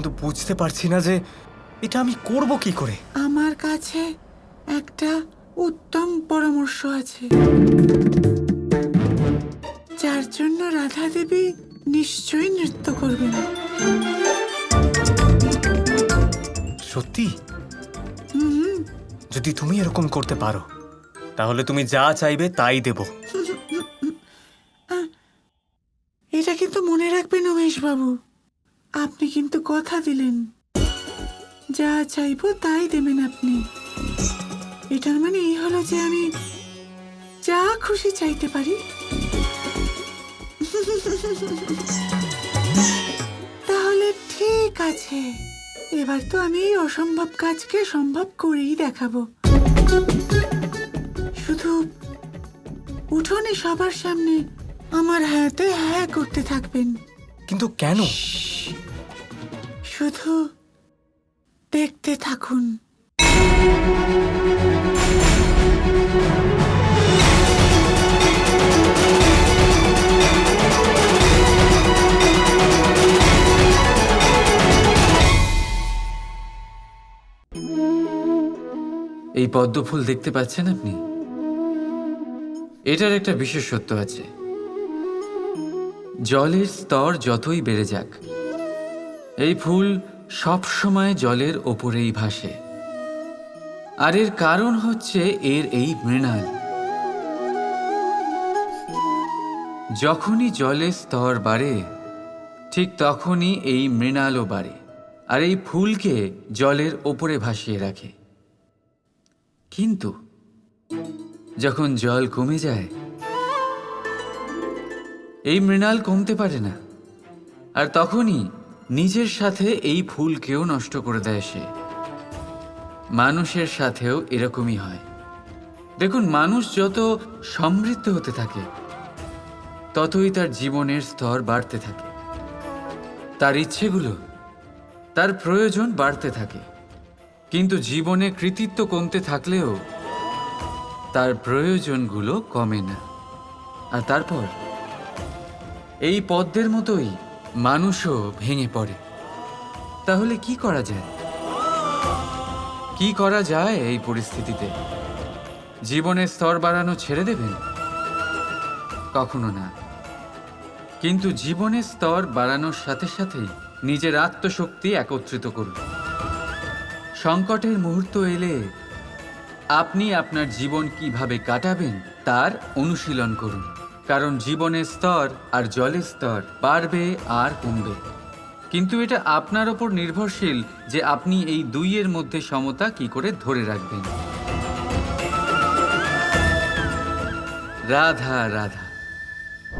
কিন্তু বুঝতে পারছি না যে এটা আমি করব কি করে। আমার কাছে একটা উত্তম পরামর্শ আছে। যার জন্য রাধা দেবী নিশ্চয়ই নৃত্য করবেন। সত্যি? যদি তুমি এরকম করতে পারো তাহলে তুমি যা চাইবে তাই দেব। এটা কিন্তু মনে রাখবেন উমেশ বাবু আপনি কিন্তু কথা দিলেন। যা চাইব তাই দেবেন আপনি। এটার মানে এই হলো যে আমি যা খুশি চাইতে পারি। তাহলে ঠিক আছে। এবার তো আমি এই অসম্ভব কাজকে সম্ভব করেই দেখাবো। শুধু উঠোনে সবার সামনে আমার হাতে হ্যাঁ করতে থাকবেন। কিন্তু কেন? শুধু দেখতে থাকুন। এই পদ্ম ফুল দেখতে পাচ্ছেন আপনি? এটার একটা বিশেষত্ব আছে। জলের স্তর যতই বেড়ে যাক এই ফুল সব সময় জলের ওপরেই ভাসে। আর এর কারণ হচ্ছে এর এই মৃণাল। যখনই জলের স্তর বাড়ে, ঠিক তখনই এই মৃণালও বাড়ে, আর এই ফুলকে জলের ওপরে ভাসিয়ে রাখে। কিন্তু যখন জল কমে যায়, এই মৃণাল কমতে পারে না, আর তখনই নিজের সাথে এই ফুলকেও নষ্ট করে দেয় সে। মানুষের সাথেও এরকমই হয়। দেখুন, মানুষ যত সমৃদ্ধ হতে থাকে, ততই তার জীবনের স্তর বাড়তে থাকে। তার ইচ্ছেগুলো, তার প্রয়োজন বাড়তে থাকে। কিন্তু জীবনে কৃতিত্ব কমতে থাকলেও তার প্রয়োজনগুলো কমে না। আর তারপর? এই পদ্মের মতোই মানুষও ভেঙে পড়ে। তাহলে কি করা যায়? কি করা যায় এই পরিস্থিতিতে? জীবনের স্তর বাড়ানো ছেড়ে দেবেন? কখনো না। কিন্তু জীবনের স্তর বাড়ানোর সাথে সাথেই নিজের আত্মশক্তি একত্রিত করুন। সংকটের মুহূর্ত এলে আপনি আপনার জীবন কীভাবে কাটাবেন তার অনুশীলন করুন। কারণ জীবনের স্তর আর জলের স্তর বাড়বে আর কমবে। কিন্তু এটা আপনার ওপর নির্ভরশীল যে আপনি এই দুইয়ের মধ্যে সমতা কি করে ধরে রাখবেন। রাধা রাধা।